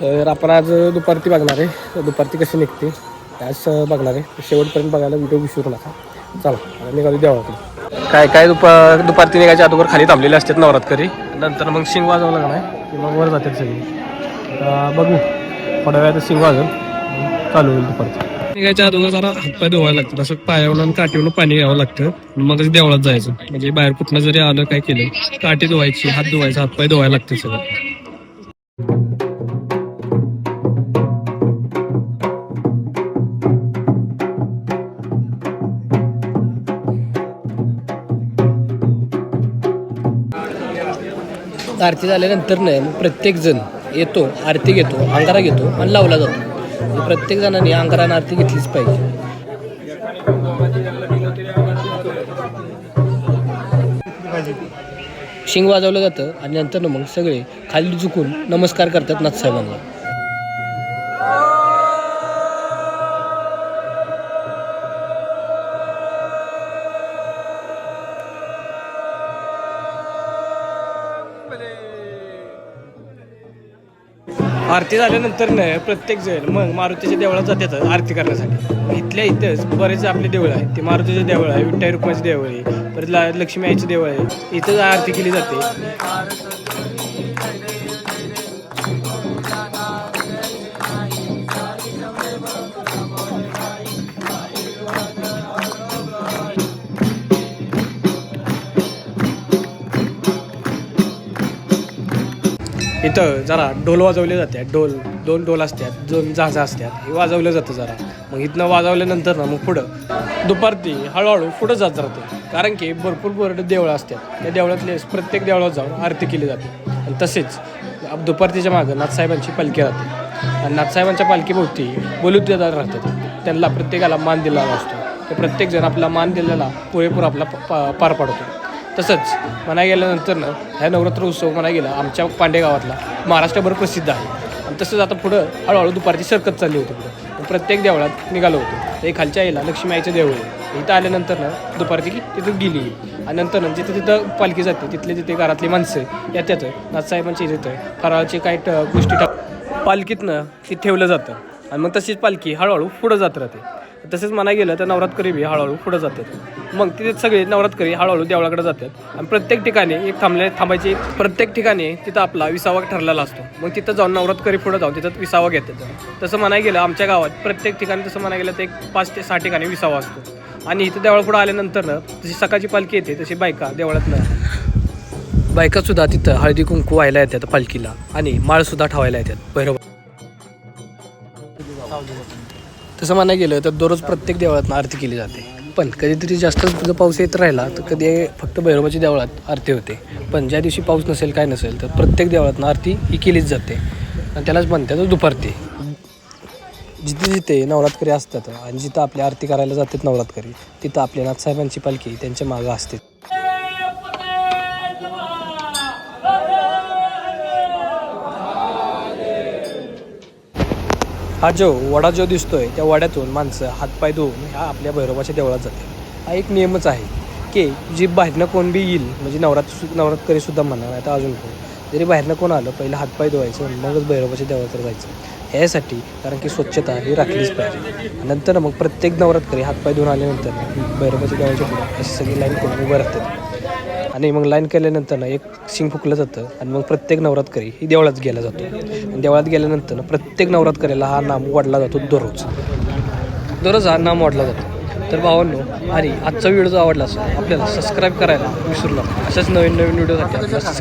तर आपण आज दुपारती बघणार आहे. दुपारती कशी निघते आज बघणार आहे. शेवटपर्यंत बघायला व्हिडिओ विसरू नका. चला निघाली देवाकडे काय काय दुपार दुपारती निघायच्या अगोदर खाली थांबलेले असतात नवरात्री. नंतर मग शिंग वाजवं लागणार की मग वर जातात सगळी. बघू. थोड्या वेळात शिंग वाजव चालू होईल दुपारचं. निघायच्या अगोदर जरा हातपाय धुवायला लागतात. असं पायावरून आणि काठीवरून पाणी घ्यावं लागतं. मग देवळात जायचं. म्हणजे बाहेर कुठनं जरी आलं काय केलं काठी धुवायची हात धुवायचा हातपाय धुवायला लागतं सगळं. आरती झाल्यानंतर प्रत्येकजण येतो आरती घेतो अंगारा घेतो आणि लावला जातो. प्रत्येक जणांनी अंगारानं आरती घेतलीच पाहिजे. शिंग वाजवलं जातं आणि नंतर मग सगळे खाली झुकून नमस्कार करतात नाथसाहेबांना. आरती झाल्यानंतर न प्रत्येक जण मग मारुतीच्या देवळात जातात आरती करण्यासाठी. इथल्या इथंच बरेच आपले देवळं आहे ते मारुतीचं देवळ आहे विठ्ठाई रुक्माचे देवळ आहे परत लक्ष्मी आईचे देवळ आहे. इथंच आरती केली जाते. इथं जरा ढोल वाजवले जाते. ढोल दोन ढोल असतात दोन जहाजा असतात. हे वाजवलं जातं जरा. मग इथनं वाजवल्यानंतर ना मग पुढं दुपारती हळूहळू पुढं जात राहते कारण की भरपूर बरं देवळं असतात. त्या देवळातले प्रत्येक देवळात जाऊन आरती केली जाते. आणि तसेच दुपारतीच्या मागं नाथसाहेबांची पालखी राहते. आणि नाथसाहेबांच्या पालखीभोवती बोलुतेदार राहतात. त्यांना प्रत्येकाला मान दिलेला असतो. ते प्रत्येकजण आपला मान दिलेला पुरेपूर आपला प- पा- पार पाडतो. तसंच म्हणा गेल्यानंतर ना ह्या नवरात्र उत्सव म्हणा गेला आमच्या पांडे गावातला महाराष्ट्रभर प्रसिद्ध आहे. आणि तसंच आता पुढं हळूहळू दुपारची सरकत चालली होती पुढं. प्रत्येक देवळात निघालो होतो. ते खालच्या आईला लक्ष्मी आईचं देऊळ आहे. इथं आल्यानंतर ना दुपारची की तिथं गेली. आणि नंतर ना जिथं तिथं पालखी जाते तिथले तिथे घरातली माणसं येतात नाथसाहेबांची तिथं फराळाची काही गोष्टी टाक पालखीतनं ते ठेवलं जातं. आणि मग तशीच पालखी हळूहळू पुढं जात राहते. तसेच म्हणा गेलं तर नवरात्री बी हळूहळू पुढं जातात. मग तिथे सगळे नवरात्री हळूहळू देवळाकडे जातात. आणि प्रत्येक ठिकाणी एक थांबले थांबायची प्रत्येक ठिकाणी तिथं आपला विसावा ठरलेला असतो. मग तिथं जाऊन नवरात्री पुढं जाऊन तिथं विसावा घेतात. तसं म्हणाय गेलं आमच्या गावात प्रत्येक ठिकाणी तसं म्हणाय गेलं तर एक पाच ते सहा ठिकाणी विसावा असतो. आणि इथं देवळापुढं आल्यानंतर जशी सकाळची पालखी येते तशी बायका देवळातनं बायकासुद्धा तिथं हळदी कुंकू व्हायला येतात पालखीला. आणि माळसुद्धा ठेवायला येतात. भैरव तसं म्हणाय गेलं तर दररोज प्रत्येक देवळात आरती केली जाते. पण कधीतरी जास्त जर पाऊस येत राहिला तर कधी फक्त भैरवाच्या देवळात आरती होते. पण ज्या दिवशी पाऊस नसेल काय नसेल तर प्रत्येक देवळात आरती ही केलीच जाते. आणि त्यालाच म्हणतात दुपारती. जिथे जिथे नवरात्री असतात आणि जिथं आपली आरती करायला जातात नवरात्री तिथं आपल्या नाथसाहेबांची पालखी त्यांच्या मागं असते. हा जो वडा जो दिसतोय त्या वड्यातून माणसं हातपाय धुवून ह्या आपल्या भैरोबाच्या देवळात जाते हा एक नियमच आहे की जी बाहेरनं कोण बी येईल म्हणजे नवरात्र नवरात्री सुद्धा म्हणा आता अजून कोण? जरी बाहेरनं कोण आलं पहिलं हातपाय धुवायचं मगच भैरोबाच्या देवळात जायचं. ह्यासाठी कारण की स्वच्छता ही राखलीच पाहिजे. नंतर मग प्रत्येक नवरात्री हातपाय धुवून आल्यानंतर भैरोबाच्या देवाच्या पुढे अशी सगळी लाईन करून उभं राहतात? आणि मग लाईन केल्यानंतर ना एक शिंग फुकलं जातं आणि मग प्रत्येक नवरात्री ही देवळात गेला जातो. आणि देवळात गेल्यानंतर ना प्रत्येक नवरात्रीला हा नाम वाढला जातो दररोज. दररोज हा नाम वाढला जातो. तर भावांनो आणि आजचा व्हिडिओ जो आवडला असेल आपल्याला सबस्क्राईब करायला विसरू नका. अशाच नवीन नवीन व्हिडिओसाठी आपल्याला